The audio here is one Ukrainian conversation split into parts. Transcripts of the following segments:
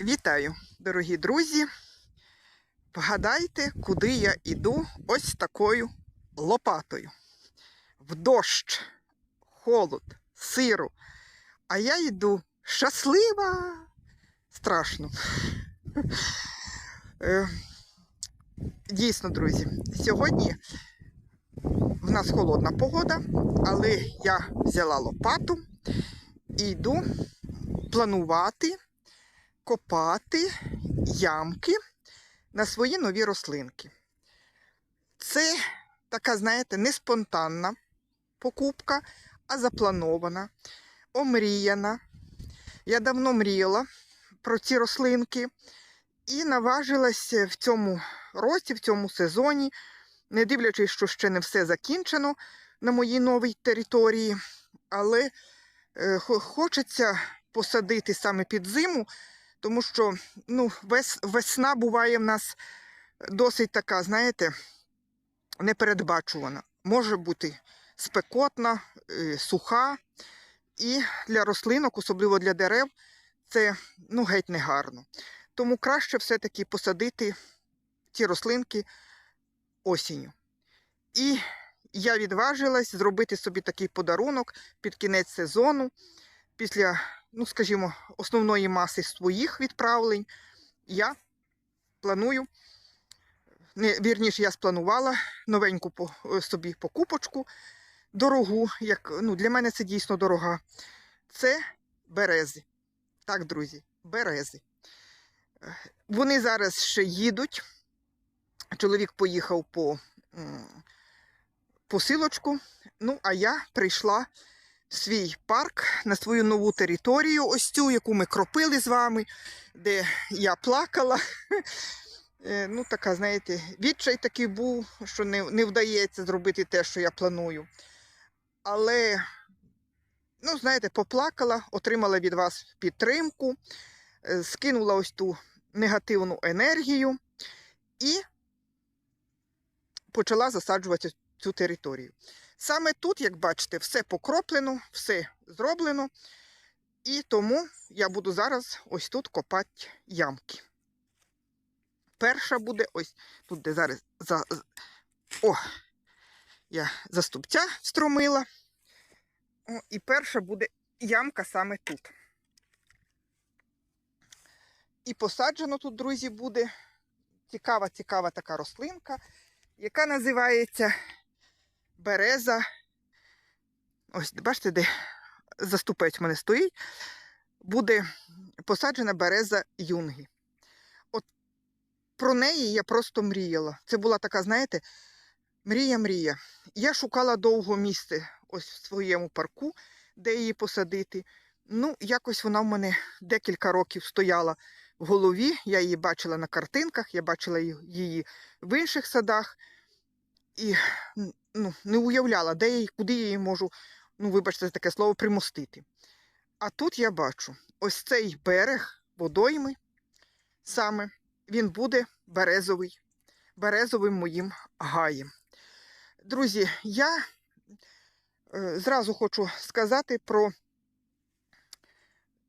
Вітаю, дорогі друзі. Вгадайте, куди я іду ось такою лопатою. В дощ, холод, сиру. А я йду щаслива. Страшно. Е, Дійсно, друзі, сьогодні в нас холодна погода, але я взяла лопату і йду планувати копати ямки на свої нові рослинки. Це така, знаєте, не спонтанна покупка, а запланована, омріяна. Я давно мріяла про ці рослинки і наважилася в цьому році, в цьому сезоні, не дивлячись, що ще не все закінчено на моїй новій території, але е, хочеться посадити саме під зиму, тому що ну, вес, весна буває в нас досить така, знаєте, непередбачувана. Може бути спекотна, е, суха, і для рослинок, особливо для дерев, це ну, геть не гарно. Тому краще все-таки посадити ці рослинки осінню. І я відважилась зробити собі такий подарунок під кінець сезону, після, ну, скажімо, основної маси своїх відправлень. Я планую, не, вірніше, я спланувала новеньку по, е, собі покупочку, дорогу, як, ну, для мене це дійсно дорога. Це берези. Так, друзі, берези. Е, Вони зараз ще їдуть. Чоловік поїхав по посилочку. Ну, а я прийшла свій парк на свою нову територію, ось цю, яку ми кропили з вами, де я плакала. Е, Ну, така, знаєте, відчай такий був, що не, не вдається зробити те, що я планую. Але, ну, знаєте, поплакала, отримала від вас підтримку, е, скинула ось ту негативну енергію і почала засаджувати цю територію. Саме тут, як бачите, все покроплено, все зроблено. І тому я буду зараз ось тут копати ямки. Перша буде ось тут, де зараз за, о, я заступця встромила. О, і перша буде ямка саме тут. І посаджено тут, друзі, буде цікава, цікава така рослинка, яка називається береза. Ось, бачите, де заступець в мене стоїть. Буде посаджена береза юнги. От про неї я просто мріяла. Це була така, знаєте, мрія-мрія. Я шукала довго місце ось в своєму парку, де її посадити. Ну, якось вона в мене декілька років стояла в голові. Я її бачила на картинках, я бачила її в інших садах і ну, не уявляла, де я, її- куди я її можу, ну, вибачте таке слово, примостити. А тут я бачу ось цей берег водойми, саме він буде березовий, березовим моїм гаєм. Друзі, я е, зразу хочу сказати про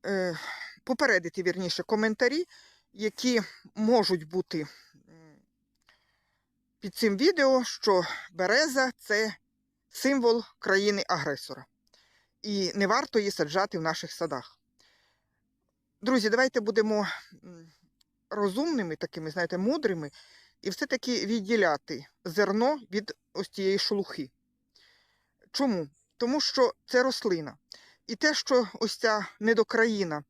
е, попередити вірніше коментарі, які можуть бути під цим відео, що береза це символ країни-агресора. І не варто її саджати в наших садах. Друзі, давайте будемо розумними, такими, знаєте, мудрими, і все-таки відділяти зерно від ось цієї шелухи. Чому? Тому що це рослина. І те, що ось ця недокраїна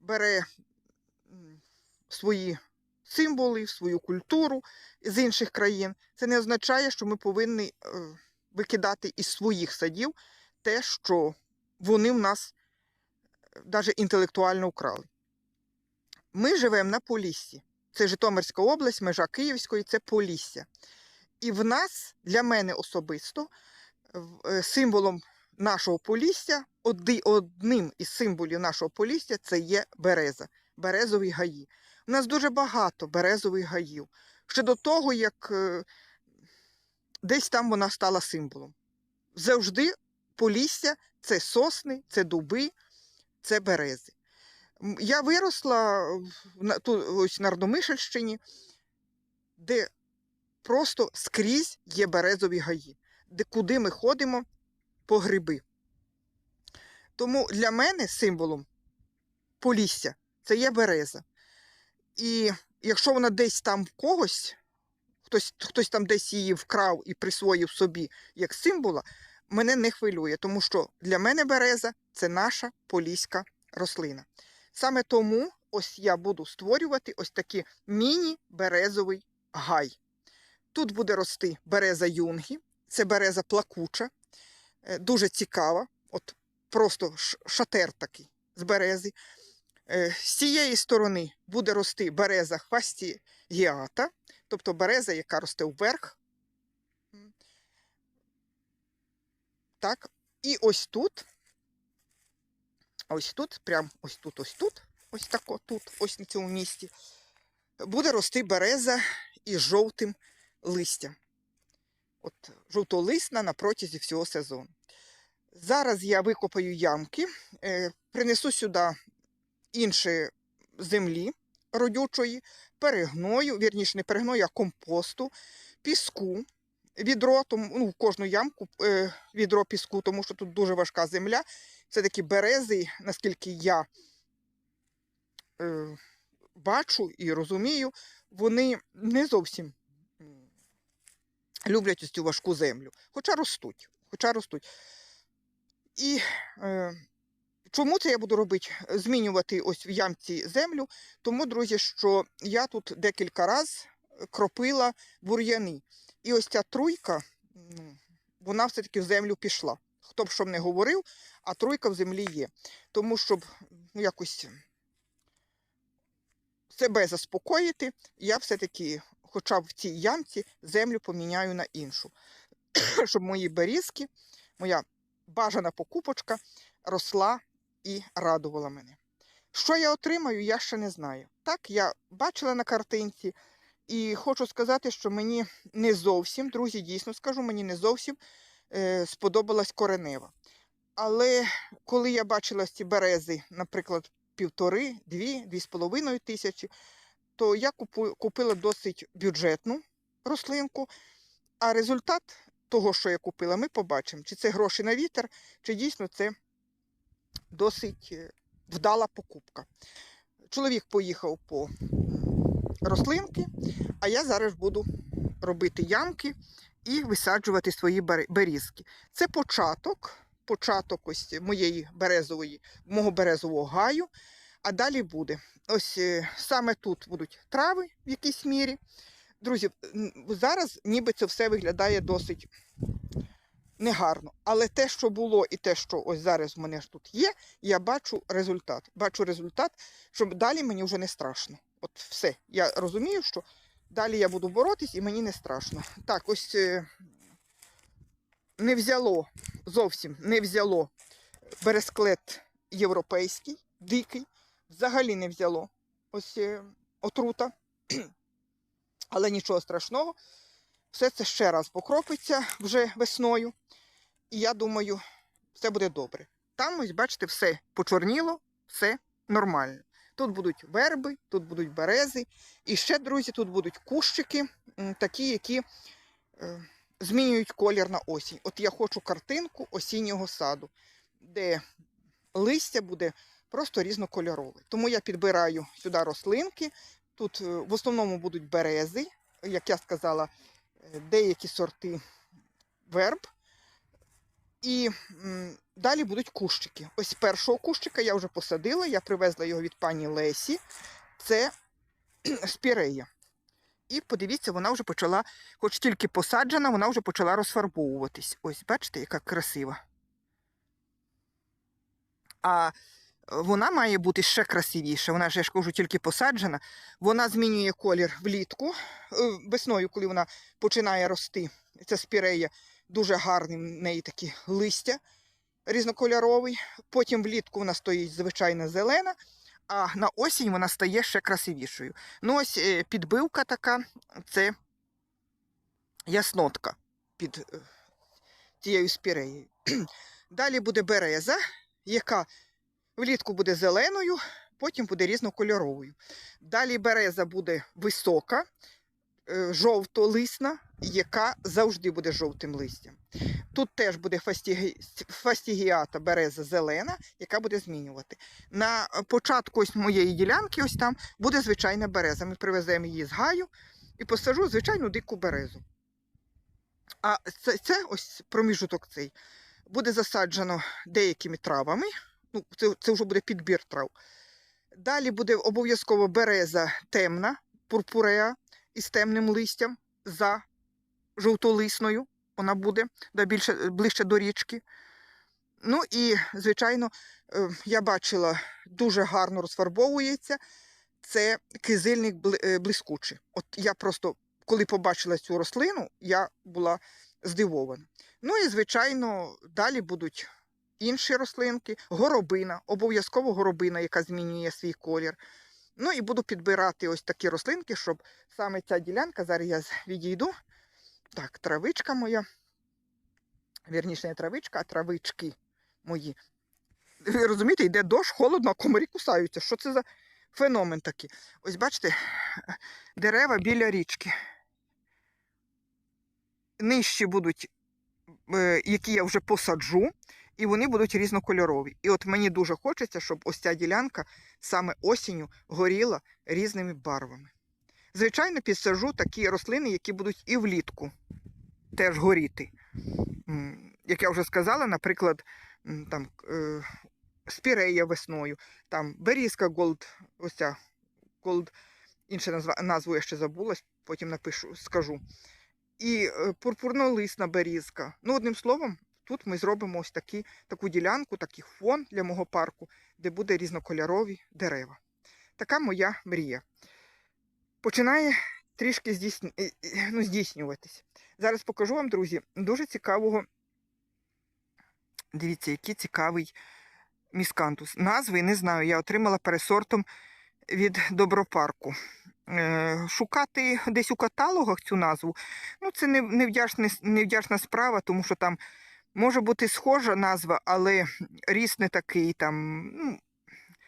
бере свої символи, свою культуру з інших країн, це не означає, що ми повинні е, викидати із своїх садів те, що вони в нас навіть інтелектуально украли. Ми живемо на Поліссі. Це Житомирська область, межа Київської, це Полісся. І в нас, для мене особисто, е, символом нашого Полісся, одним із символів нашого Полісся це є береза, березові гаї. У нас дуже багато березових гаїв. Ще до того, як е, десь там вона стала символом. Завжди Полісся це сосни, це дуби, це берези. Я виросла тут, ось на Родомишельщині, де просто скрізь є березові гаї, де куди ми ходимо по гриби. Тому для мене символом полісся це є береза. І якщо вона десь там в когось, хтось, хтось там десь її вкрав і присвоїв собі як символа, мене не хвилює, тому що для мене береза це наша поліська рослина. Саме тому ось я буду створювати ось такий міні-березовий гай. Тут буде рости береза юнгі, це береза плакуча, е, дуже цікава, от просто шатер такий з берези. Е, З цієї сторони буде рости береза хвастігіата, тобто береза, яка росте вверх. Так, і ось тут, ось тут, прям ось тут, ось тут, ось тако тут, ось на цьому місці, буде рости береза із жовтим листям. От жовтолисна на протязі всього сезону. Зараз я викопаю ямки, е, принесу сюди інші землі родючої, перегною, вірніше, не перегною, а компосту, піску, відро, тому, ну, в кожну ямку е, відро піску, тому що тут дуже важка земля. Це такі берези, наскільки я е, бачу і розумію, вони не зовсім люблять ось цю важку землю, хоча ростуть. Хоча ростуть. І е, чому це я буду робити? Змінювати ось в ямці землю. Тому, друзі, що я тут декілька разів кропила бур'яни. І ось ця труйка, ну, вона все-таки в землю пішла. Хто б що не говорив, а труйка в землі є. Тому щоб ну, якось себе заспокоїти, я все-таки, хоча б в цій ямці, землю поміняю на іншу. Щоб мої берізки, моя бажана покупочка росла і радувала мене. Що я отримаю, я ще не знаю. Так, я бачила на картинці, і хочу сказати, що мені не зовсім, друзі, дійсно скажу, мені не зовсім е, сподобалась коренева. Але коли я бачила ці берези, наприклад, півтори, дві, дві з половиною тисячі, то я купила досить бюджетну рослинку, а результат того, що я купила, ми побачимо, чи це гроші на вітер, чи дійсно це досить е, вдала покупка. Чоловік поїхав по рослинки, а я зараз буду робити ямки і висаджувати свої берізки. Це початок, початок ось моєї березової, мого березового гаю. А далі буде. Ось е, саме тут будуть трави в якійсь мірі. Друзі, зараз ніби це все виглядає досить негарно. Але те, що було, і те, що ось зараз в мене ж тут є, я бачу результат. Бачу результат, що далі мені вже не страшно. От все. Я розумію, що далі я буду боротись і мені не страшно. Так, ось е, не взяло, зовсім не взяло бересклет європейський, дикий, взагалі не взяло. Ось е, отрута. Але нічого страшного. Все це ще раз покропиться вже весною. І я думаю, все буде добре. Там, ось, бачите, все почорніло, все нормально. Тут будуть верби, тут будуть берези. І ще, друзі, тут будуть кущики, такі, які е, змінюють колір на осінь. От я хочу картинку осіннього саду, де листя буде просто різнокольорове. Тому я підбираю сюди рослинки. Тут е, в основному будуть берези, як я сказала, е, деякі сорти верб. І м, далі будуть кущики. Ось першого кущика я вже посадила, я привезла його від пані Лесі. Це спірея. І подивіться, вона вже почала, хоч тільки посаджена, вона вже почала розфарбовуватись. Ось, бачите, яка красива. А вона має бути ще красивіша. Вона ж, я ж кажу, тільки посаджена. Вона змінює колір влітку. Е, Весною, коли вона починає рости. Ця спірея дуже гарний, в неї такі листя різнокольоровий. Потім влітку вона стоїть звичайно зелена, а на осінь вона стає ще красивішою. Ну, ось е, підбивка така, це яснотка під е, цією спіреєю. Далі буде береза, яка влітку буде зеленою, потім буде різнокольоровою. Далі береза буде висока, жовтолисна, яка завжди буде жовтим листям. Тут теж буде фастігі... фастігіата береза зелена, яка буде змінювати. На початку ось моєї ділянки, ось там, буде звичайна береза. Ми привеземо її з гаю і посажу звичайну дику березу. А це, це ось проміжуток цей буде засаджено деякими травами. Ну, це, це вже буде підбір трав. Далі буде обов'язково береза темна, пурпуреа із темним листям за жовтолисною. Вона буде да, більше, ближче до річки. Ну і, звичайно, е, я бачила, дуже гарно розфарбовується. Це кизильник е, блискучий. От я просто, коли побачила цю рослину, я була здивована. Ну і, звичайно, далі будуть інші рослинки, горобина, обов'язково горобина, яка змінює свій колір. Ну і буду підбирати ось такі рослинки, щоб саме ця ділянка, зараз я відійду. Так, травичка моя. Вірніше, не травичка, а травички мої. Ви розумієте, йде дощ, холодно, а комарі кусаються. Що це за феномен такий? Ось бачите, дерева біля річки. Нижчі будуть, е, які я вже посаджу, і вони будуть різнокольорові. І от мені дуже хочеться, щоб ось ця ділянка саме осінню горіла різними барвами. Звичайно, підсаджу такі рослини, які будуть і влітку теж горіти. Як я вже сказала, наприклад, там е, спірея весною, там берізка голд, ось ця голд, інша назву я ще забула, потім напишу, скажу. І е, пурпурнолисна берізка. Ну, одним словом, тут ми зробимо ось такі, таку ділянку, такий фон для мого парку, де буде різнокольорові дерева. Така моя мрія. Починає трішки здійсн... е, е, ну, здійснюватись. Зараз покажу вам, друзі, дуже цікавого. Дивіться, який цікавий міскантус. Назви не знаю, я отримала пересортом від добропарку. Е, Шукати десь у каталогах цю назву, ну це невдячна справа, тому що там може бути схожа назва, але ріс не такий там. Ну,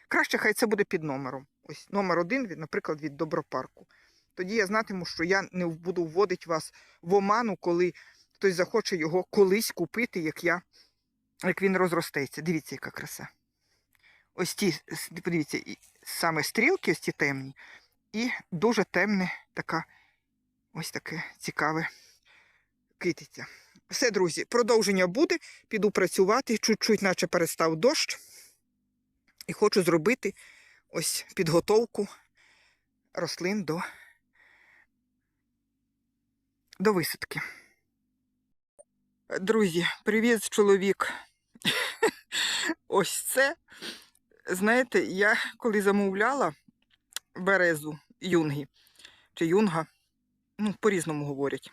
краще хай це буде під номером. Ось номер один, наприклад, від добропарку. Тоді я знатиму, що я не буду вводити вас в оману, коли хтось захоче його колись купити, як я, як він розростеться. Дивіться, яка краса. Ось ті, подивіться, саме стрілки, ось ті темні, і дуже темне така, ось таке цікаве китиця. Все, друзі, продовження буде. Піду працювати, чуть-чуть, наче перестав дощ. І хочу зробити ось підготовку рослин до, до висадки. Друзі, привіз чоловік. Ось це. Знаєте, я коли замовляла березу юнги чи юнга, ну, по-різному говорять,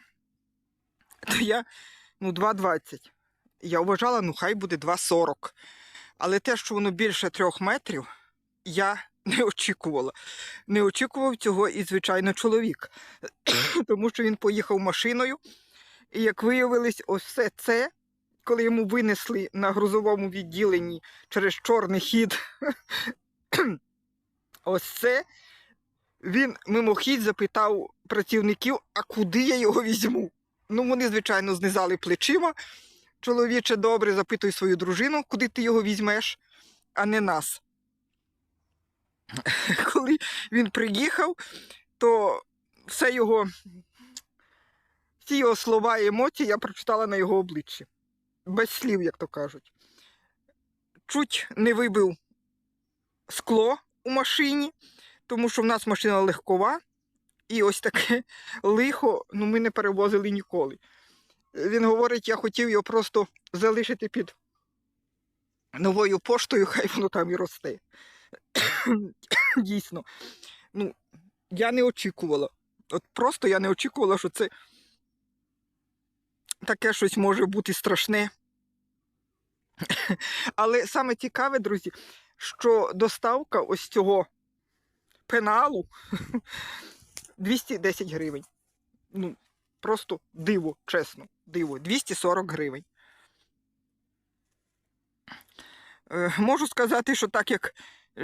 то я ну, 2,20. Я вважала, ну хай буде 2,40. Але те, що воно більше трьох метрів, я не очікувала. Не очікував цього і, звичайно, чоловік. Тому що він поїхав машиною. І як виявилось, ось все це, коли йому винесли на грузовому відділенні через чорний хід, ось це він мимохідь запитав працівників, а куди я його візьму? Ну, вони, звичайно, знизали плечима. Чоловіче, добре, запитуй свою дружину, куди ти його візьмеш, а не нас. Коли він приїхав, то все його, всі його слова і емоції я прочитала на його обличчі. Без слів, як то кажуть. Чуть не вибив скло у машині, тому що в нас машина легкова, і ось таке лихо ну, ми не перевозили ніколи. Він говорить, я хотів його просто залишити під новою поштою, хай воно там і росте. Дійсно. Ну, я не очікувала. От просто я не очікувала, що це таке щось може бути страшне. Але саме цікаве, друзі, що доставка ось цього пеналу 210 гривень. Ну, просто диво, чесно, диво. 240 гривень. Е, можу сказати, що так як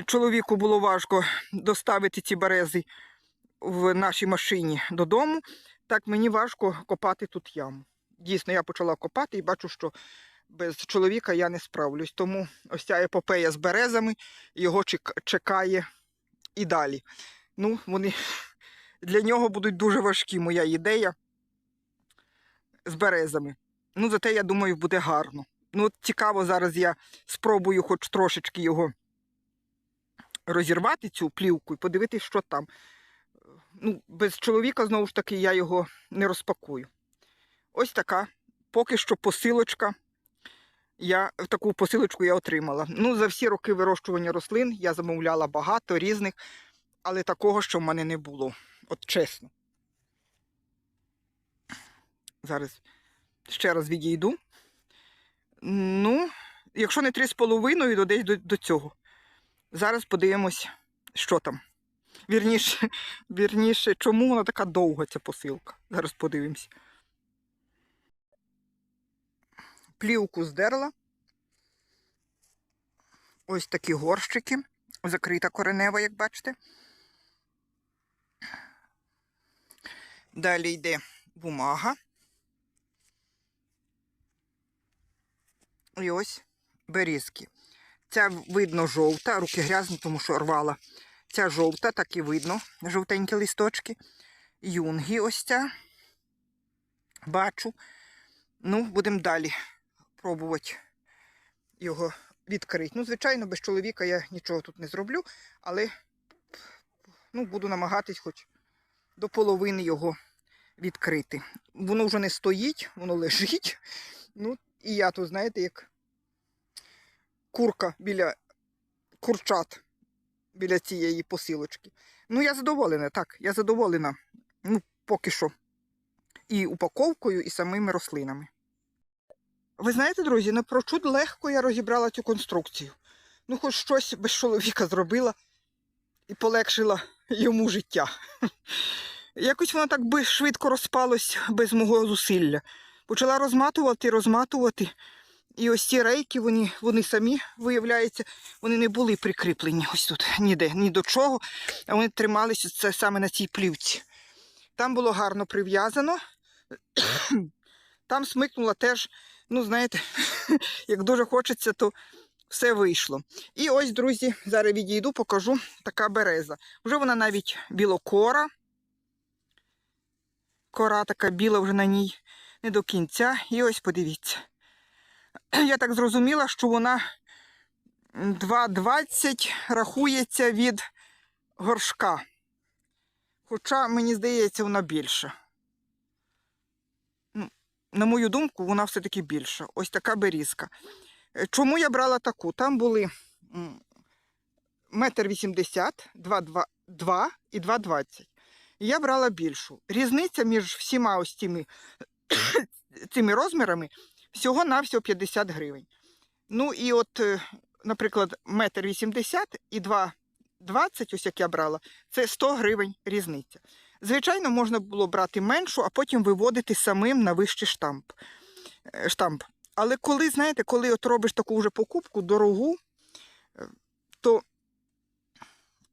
чоловіку було важко доставити ці берези в нашій машині додому, так мені важко копати тут яму. Дійсно, я почала копати і бачу, що без чоловіка я не справлюсь. Тому ось ця епопея з березами його чекає і далі. Ну, вони для нього будуть дуже важкі, моя ідея з березами. Ну, зате, я думаю, буде гарно. Ну, от цікаво, зараз я спробую хоч трошечки його розірвати, цю плівку, і подивитися, що там. Ну, без чоловіка, знову ж таки, я його не розпакую. Ось така поки що посилочка. Я таку посилочку я отримала. Ну, за всі роки вирощування рослин я замовляла багато різних, але такого, що в мене не було. От чесно. Зараз ще раз відійду. Ну, якщо не три з половиною, то десь до, до цього. Зараз подивимось, що там. Вірніше, вірніше, чому вона така довга, ця посилка. Зараз подивимось. Плівку здерла. Ось такі горщики. Закрита коренева, як бачите. Далі йде бумага. І ось берізки. Ця видно жовта, руки грязні, тому що рвала. Ця жовта, так і видно, жовтенькі листочки. Юнги ось ця. Бачу. Ну, будемо далі пробувати його відкрити. Ну, звичайно, без чоловіка я нічого тут не зроблю, але ну, буду намагатись хоч до половини його відкрити. Воно вже не стоїть, воно лежить. Ну, і я тут, знаєте, як курка біля курчат біля цієї посилочки. Ну, я задоволена, так, я задоволена. Ну, поки що. І упаковкою, і самими рослинами. Ви знаєте, друзі, напрочуд легко я розібрала цю конструкцію. Ну, хоч щось без чоловіка зробила і полегшила йому життя. Якось воно так би швидко розпалось без мого зусилля. Почала розматувати, розматувати. І ось ці рейки, вони, вони самі, виявляється, вони не були прикріплені ось тут ніде, ні до чого, а вони трималися це саме на цій плівці. Там було гарно прив'язано. Там смикнула теж, ну, знаєте, як дуже хочеться, то все вийшло. І ось, друзі, зараз відійду, покажу така береза. Вже вона навіть білокора. Кора така біла вже на ній не до кінця. І ось подивіться. Я так зрозуміла, що вона 2,20 рахується від горшка. Хоча, мені здається, вона більша. Ну, На мою думку, вона все-таки більша. Ось така берізка. Е, Чому я брала таку? Там були м, метр вісімдесят, 2,2 і 2,20. Я брала більшу. Різниця між всіма ось цими, цими розмірами всього на всього 50 гривень. Ну і от, е, наприклад, метр 80 і 2,20, ось як я брала, це 100 гривень різниця. Звичайно, можна було брати меншу, а потім виводити самим на вищий штамп. е, штамп. Але коли, знаєте, коли от робиш таку вже покупку дорогу, е, то,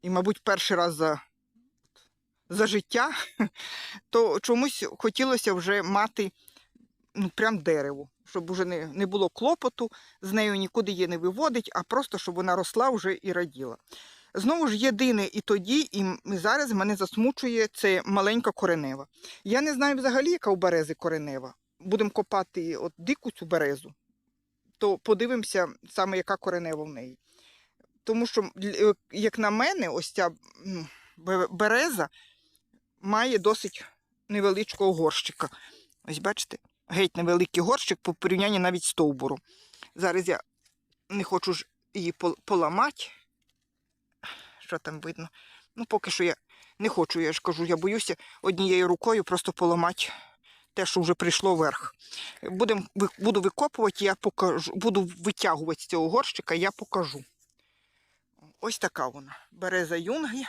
і, мабуть, перший раз за, за життя, то чомусь хотілося вже мати ну, прям дерево, щоб уже не, не було клопоту, з нею нікуди її не виводить, а просто щоб вона росла вже і раділа. Знову ж єдине і тоді, і зараз мене засмучує це маленька коренева. Я не знаю взагалі, яка у берези коренева. Будемо копати от дику цю березу, то подивимося саме, яка коренева в неї. Тому що, е, як на мене, ось ця береза має досить невеличкого горщика. Ось бачите? геть невеликий горщик по порівнянні навіть з стовбуром. Зараз я не хочу ж її поламати. Що там видно? Ну, поки що я не хочу, я ж кажу, я боюся однією рукою просто поламати те, що вже прийшло вверх. Будем, буду викопувати, я покажу, буду витягувати з цього горщика, я покажу. Ось така вона. Береза юнги.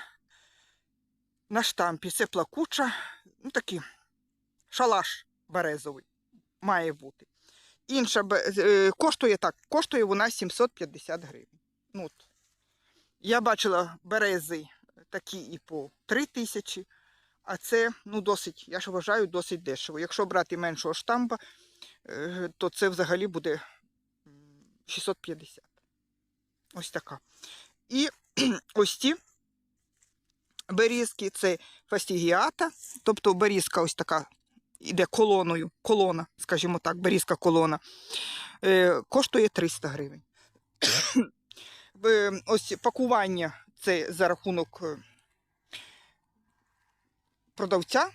На штампі це плакуча, ну такий шалаш березовий має бути. Інша е, коштує так, коштує вона 750 гривень. Ну, от. Я бачила берези такі і по 3 тисячі, а це ну, досить, я ж вважаю, досить дешево. Якщо брати меншого штампа, е, то це взагалі буде 650. Ось така. І ось ті берізки це фастігіата, тобто берізка ось така іде колоною, колона, скажімо так, берізка колона, е, коштує 300 гривень. Ось пакування це за рахунок е, продавця.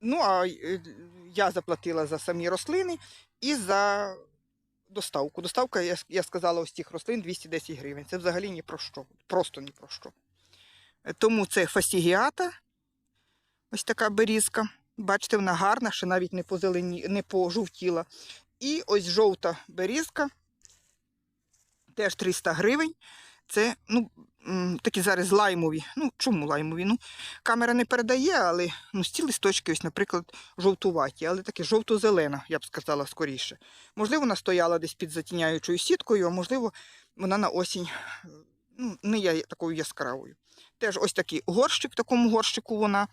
Ну, а е, я заплатила за самі рослини і за доставку. Доставка, я, я сказала, ось цих рослин 210 гривень. Це взагалі ні про що. Просто ні про що. Тому це фастігіата, ось така берізка. Бачите, вона гарна, ще навіть не позелені, не пожовтіла. І ось жовта берізка, теж 300 гривень. Це, ну, такі зараз лаймові. Ну, чому лаймові? Ну, камера не передає, але ну, ці листочки, ось, наприклад, жовтуваті, але таке жовто-зелена, я б сказала, скоріше. Можливо, вона стояла десь під затіняючою сіткою, а можливо, вона на осінь ну, не є такою яскравою. Теж ось такий горщик, в такому горщику вона,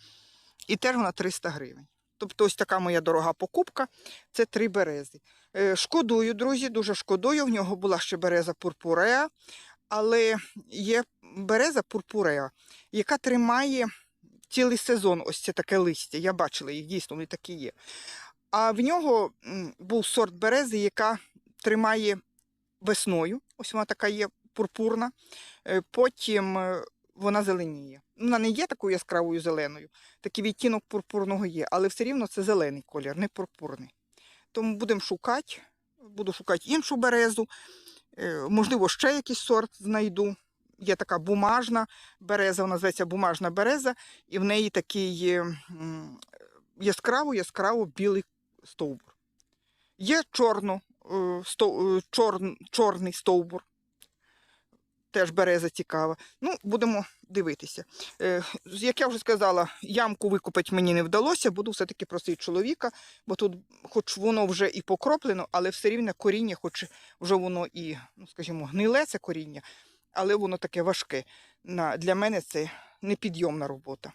і теж вона 300 гривень. Тобто ось така моя дорога покупка це три берези. Е, Шкодую, друзі, дуже шкодую. В нього була ще береза пурпуреа, але є береза пурпуреа, яка тримає цілий сезон ось це таке листя. Я бачила їх, дійсно, вони такі є. А в нього був сорт берези, яка тримає весною. Ось вона така є пурпурна. Е, Потім е, вона зеленіє. Вона не є такою яскравою зеленою, такий відтінок пурпурного є, але все рівно це зелений колір, не пурпурний. Тому будемо шукати, буду шукати іншу березу. Е, Можливо, ще якийсь сорт знайду. Є така бумажна береза, вона називається бумажна береза, і в неї такий е, яскраво, яскраво білий стовбур. Є чорно, е, чорний стовбур. Теж береза цікава. Ну, будемо дивитися. Е, як я вже сказала, ямку викопати мені не вдалося, буду все-таки просити чоловіка, бо тут, хоч воно вже і покроплено, але все рівно коріння, хоч вже воно і, ну, скажімо, гниле це коріння, але воно таке важке. Для мене це непідйомна робота.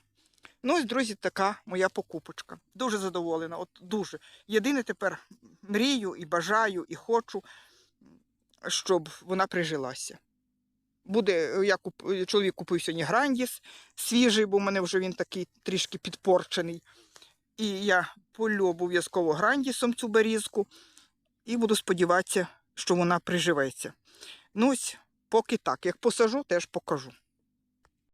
Ну, ось, друзі, така моя покупочка. Дуже задоволена, от дуже. Єдине тепер мрію і бажаю, і хочу, щоб вона прижилася. Буде, я куп, чоловік купив сьогодні грандіс свіжий, бо в мене вже він такий трішки підпорчений. І я полю обов'язково грандісом цю берізку і буду сподіватися, що вона приживеться. Ну ось, поки так. Як посажу, теж покажу.